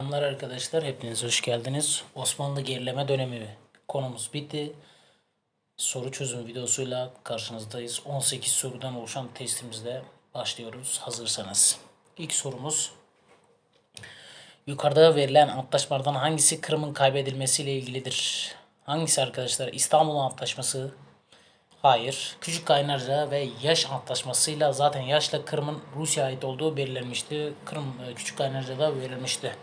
Selamlar arkadaşlar, hepiniz hoş geldiniz. Osmanlı gerileme dönemi konumuz bitti. Soru çözüm videosuyla karşınızdayız. 18 sorudan oluşan testimizle başlıyoruz hazırsanız. İlk sorumuz Yukarıda verilen antlaşmalardan hangisi Kırım'ın kaybedilmesiyle ilgilidir? Hangisi arkadaşlar? İstanbul Antlaşması, Hayır. Küçük Kaynarca ve Yaş Antlaşması'yla zaten Yaş'la Kırım'ın Rusya'ya ait olduğu belirlenmişti. Kırım e, Küçük Kaynarca'da verilmişti.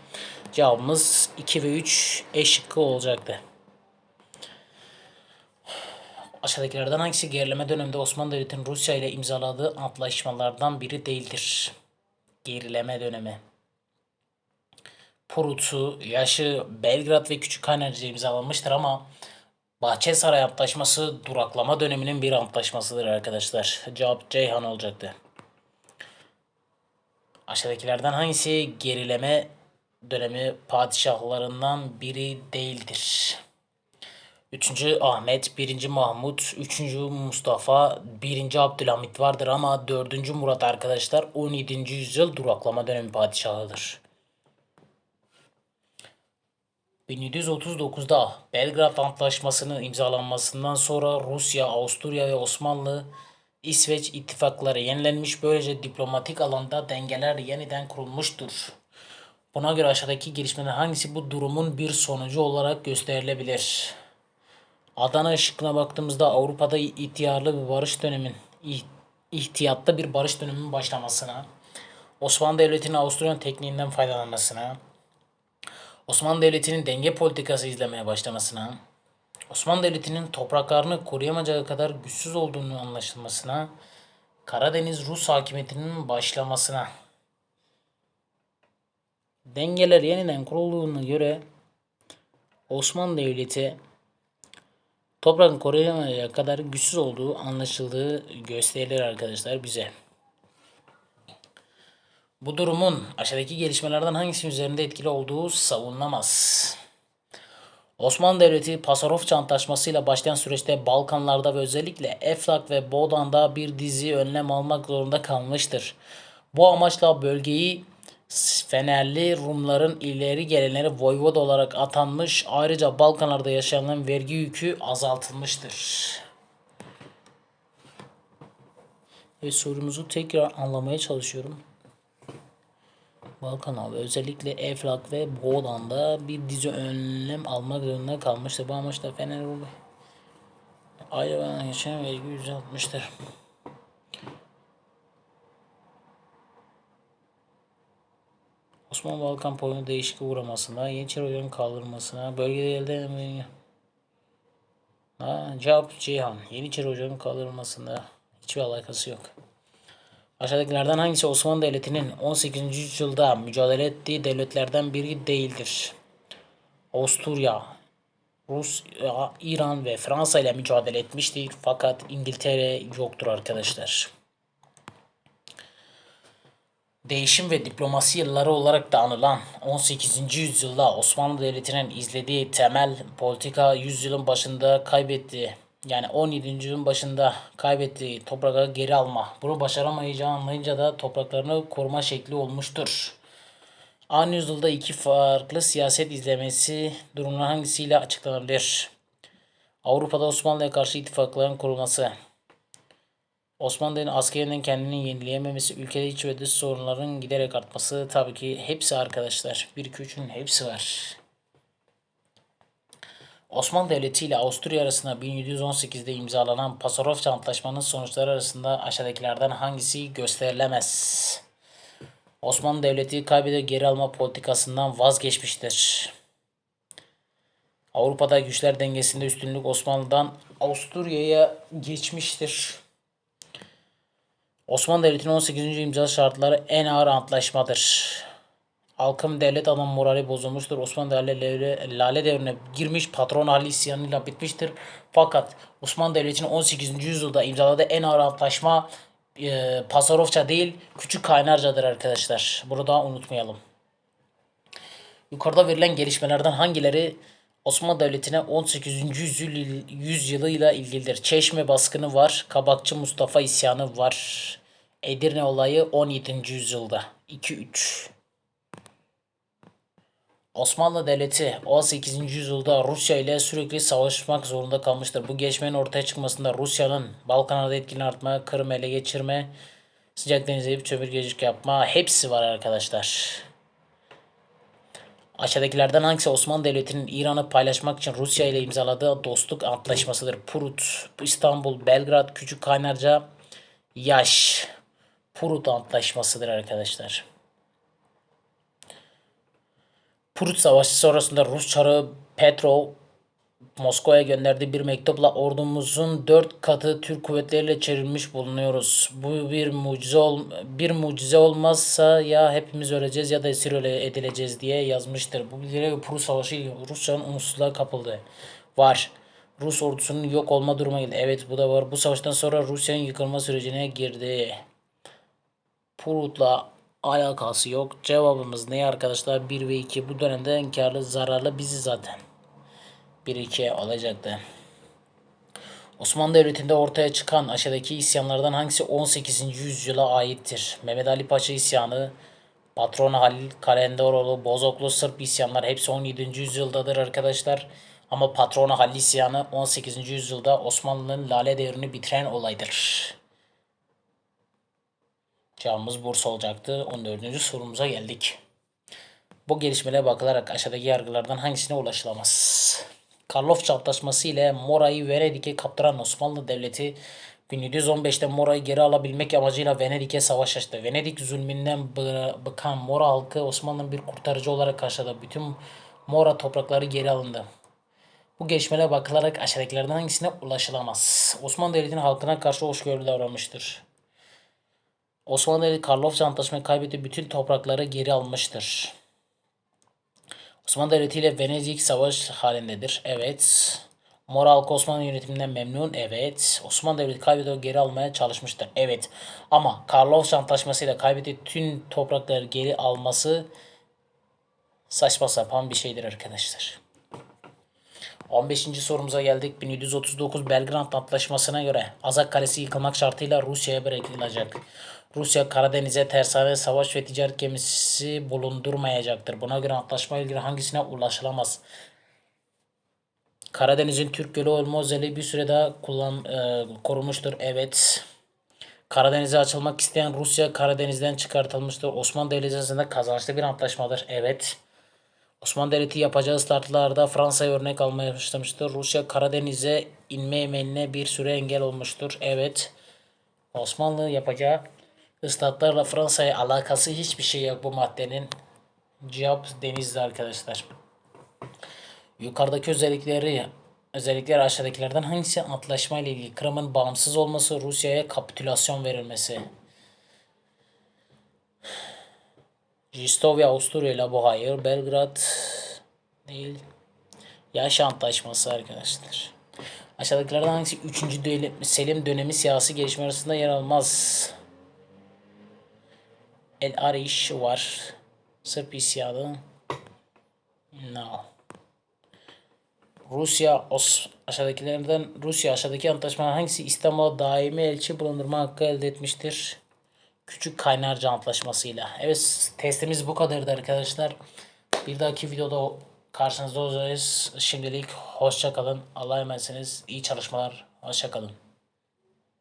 Cevabımız 2 ve 3 E olacaktı. Aşağıdakilerden hangisi gerileme döneminde Osmanlı Devleti'nin Rusya ile imzaladığı antlaşmalardan biri değildir? Gerileme dönemi. Prut'u, Yaşı, Belgrad ve Küçük Kaynarca imzalanmıştır ama Bahçesaray Antlaşması duraklama döneminin bir antlaşmasıdır arkadaşlar. Cevap Ceyhan olacaktı. Aşağıdakilerden hangisi gerileme dönemi padişahlarından biri değildir? 3. Ahmet, 1. Mahmut, 3. Mustafa, 1. Abdülhamit vardır ama 4. Murat arkadaşlar 17. yüzyıl duraklama dönemi padişahıdır. 1739'da Belgrad Antlaşması'nın imzalanmasından sonra Rusya, Avusturya ve Osmanlı İsveç ittifakları yenilenmiş böylece diplomatik alanda dengeler yeniden kurulmuştur. Buna göre aşağıdaki gelişmelerin hangisi bu durumun bir sonucu olarak gösterilebilir? Adana ışıkına baktığımızda Avrupa'da ihtiyarlı bir barış dönemin, ih- ihtiyatlı bir barış döneminin başlamasına, Osmanlı Devleti'nin Avusturya'nın tekniğinden faydalanmasına, Osmanlı Devleti'nin denge politikası izlemeye başlamasına, Osmanlı Devleti'nin topraklarını koruyamayacağı kadar güçsüz olduğunu anlaşılmasına, Karadeniz Rus hakimiyetinin başlamasına, dengeler yeniden kurulduğuna göre Osmanlı Devleti toprakını koruyamayacağı kadar güçsüz olduğu anlaşıldığı gösterilir arkadaşlar bize. Bu durumun aşağıdaki gelişmelerden hangisi üzerinde etkili olduğu savunulamaz. Osmanlı Devleti Pasarofça Antlaşması'yla başlayan süreçte Balkanlarda ve özellikle Eflak ve Boğdan'da bir dizi önlem almak zorunda kalmıştır. Bu amaçla bölgeyi Fenerli Rumların ileri gelenleri voyvoda olarak atanmış ayrıca Balkanlarda yaşayanların vergi yükü azaltılmıştır. Ve sorumuzu tekrar anlamaya çalışıyorum. Balkan abi özellikle Eflak ve Boğdan'da bir dizi önlem almak zorunda kalmıştır. Bu amaçla Fener ayrı geçen vergi %60'tır. Osmanlı Balkan boyunu değişik uğramasına, Yeniçeri oyunun kaldırılmasına, bölgede elde edilen Ha, cevap Ceyhan. Yeniçeri Ocağı'nın kaldırılmasında hiçbir alakası yok. Aşağıdakilerden hangisi Osmanlı Devleti'nin 18. yüzyılda mücadele ettiği devletlerden biri değildir? Avusturya, Rusya, İran ve Fransa ile mücadele etmiştir fakat İngiltere yoktur arkadaşlar. Değişim ve diplomasi yılları olarak da anılan 18. yüzyılda Osmanlı Devleti'nin izlediği temel politika yüzyılın başında kaybettiği yani 17. yüzyılın başında kaybettiği toprakları geri alma. Bunu başaramayacağı anlayınca da topraklarını koruma şekli olmuştur. Aynı yüzyılda iki farklı siyaset izlemesi durumlar hangisiyle açıklanabilir? Avrupa'da Osmanlı'ya karşı ittifakların kurulması. Osmanlı'nın askerinden kendini yenileyememesi, ülkede iç ve dış sorunların giderek artması tabii ki hepsi arkadaşlar. 1 2 3'ün hepsi var. Osmanlı Devleti ile Avusturya arasında 1718'de imzalanan Pasarofça Antlaşmanın sonuçları arasında aşağıdakilerden hangisi gösterilemez? Osmanlı Devleti kaybede geri alma politikasından vazgeçmiştir. Avrupa'da güçler dengesinde üstünlük Osmanlı'dan Avusturya'ya geçmiştir. Osmanlı Devleti'nin 18. imza şartları en ağır antlaşmadır. Halkın devlet adam morali bozulmuştur. Osmanlı Devleti Lale Devri'ne girmiş patron hali isyanıyla bitmiştir. Fakat Osmanlı Devleti'nin 18. yüzyılda imzaladığı en ağır antlaşma e, Pasarofça değil Küçük Kaynarca'dır arkadaşlar. Bunu da unutmayalım. Yukarıda verilen gelişmelerden hangileri Osmanlı Devleti'ne 18. yüzyıl, yüzyılıyla ilgilidir? Çeşme baskını var. Kabakçı Mustafa isyanı var. Edirne olayı 17. yüzyılda. 2-3. Osmanlı Devleti 18. yüzyılda Rusya ile sürekli savaşmak zorunda kalmıştır. Bu gelişmenin ortaya çıkmasında Rusya'nın Balkanlarda etkini artma, Kırım ele geçirme, sıcak denize inip sömürgecilik yapma hepsi var arkadaşlar. Aşağıdakilerden hangisi Osmanlı Devleti'nin İran'ı paylaşmak için Rusya ile imzaladığı dostluk antlaşmasıdır? Prut, İstanbul, Belgrad, Küçük Kaynarca, Yaş. Prut antlaşmasıdır arkadaşlar. Prut Savaşı sonrasında Rus çarı Petrov Moskova'ya gönderdiği bir mektupla ordumuzun dört katı Türk kuvvetleriyle çevrilmiş bulunuyoruz. Bu bir mucize ol bir mucize olmazsa ya hepimiz öleceğiz ya da esir edileceğiz diye yazmıştır. Bu bilgiyle Prut Savaşı Rusya'nın umutsuzluğa kapıldı. Var. Rus ordusunun yok olma duruma geldi. Evet bu da var. Bu savaştan sonra Rusya'nın yıkılma sürecine girdi. Prut'la alakası yok. Cevabımız ne arkadaşlar? 1 ve 2. Bu dönemde en karlı zararlı bizi zaten. 1-2 olacaktı. Osmanlı Devleti'nde ortaya çıkan aşağıdaki isyanlardan hangisi 18. yüzyıla aittir? Mehmet Ali Paşa isyanı, Patronu Halil Kalenderoğlu, Bozoklu Sırp isyanlar hepsi 17. yüzyıldadır arkadaşlar. Ama Patronu Halil isyanı 18. yüzyılda Osmanlı'nın Lale devrini bitiren olaydır. Cevabımız Bursa olacaktı. 14. sorumuza geldik. Bu gelişmelere bakılarak aşağıdaki yargılardan hangisine ulaşılamaz? Karlofça Antlaşması ile Mora'yı Venedik'e kaptıran Osmanlı Devleti 1715'te Mora'yı geri alabilmek amacıyla Venedik'e savaş açtı. Venedik zulmünden bı- bıkan Mora halkı Osmanlı'nın bir kurtarıcı olarak karşıladı. Bütün Mora toprakları geri alındı. Bu gelişmelere bakılarak aşağıdakilerden hangisine ulaşılamaz? Osmanlı Devleti'nin halkına karşı hoşgörülü davranmıştır. Osmanlı Karlofça Antlaşmayı kaybetti bütün toprakları geri almıştır. Osmanlı Devleti ile Venedik savaş halindedir. Evet. Mor halkı Osmanlı yönetiminden memnun. Evet. Osmanlı Devleti kaybediyor geri almaya çalışmıştır. Evet. Ama Karlofça Antlaşması ile kaybettiği tüm toprakları geri alması saçma sapan bir şeydir arkadaşlar. 15. sorumuza geldik. 1739 Belgrad Antlaşması'na göre Azak Kalesi yıkılmak şartıyla Rusya'ya bırakılacak. Rusya Karadeniz'e tersane savaş ve ticaret gemisi bulundurmayacaktır. Buna göre antlaşma ilgili hangisine ulaşılamaz? Karadeniz'in Türk Gölü olma özelliği bir süre daha kullan, e, korumuştur. Evet. Karadeniz'e açılmak isteyen Rusya Karadeniz'den çıkartılmıştır. Osmanlı Devleti arasında kazançlı bir antlaşmadır. Evet. Osmanlı Devleti yapacağı ıslatlarda Fransa'ya örnek almaya başlamıştır. Rusya Karadeniz'e inme emeline bir süre engel olmuştur. Evet. Osmanlı yapacağı ıslatlarla Fransa'ya alakası hiçbir şey yok bu maddenin. Cevap denizde arkadaşlar. Yukarıdaki özellikleri özellikler aşağıdakilerden hangisi antlaşma ile ilgili? Kırım'ın bağımsız olması, Rusya'ya kapitülasyon verilmesi. Jistovya Avusturya ile bu hayır. Belgrad değil. Yaş Antlaşması arkadaşlar. Aşağıdakilerden hangisi 3. Selim dönemi siyasi gelişme arasında yer almaz? El Arish var. Sırp isyanı. No. Rusya Os aşağıdakilerden Rusya aşağıdaki antlaşma hangisi İstanbul'a daimi elçi bulundurma hakkı elde etmiştir? Küçük Kaynarca Antlaşması'yla. Evet testimiz bu kadardı arkadaşlar. Bir dahaki videoda karşınızda olacağız. Şimdilik hoşça kalın. Allah'a emanetsiniz. İyi çalışmalar. Hoşça kalın.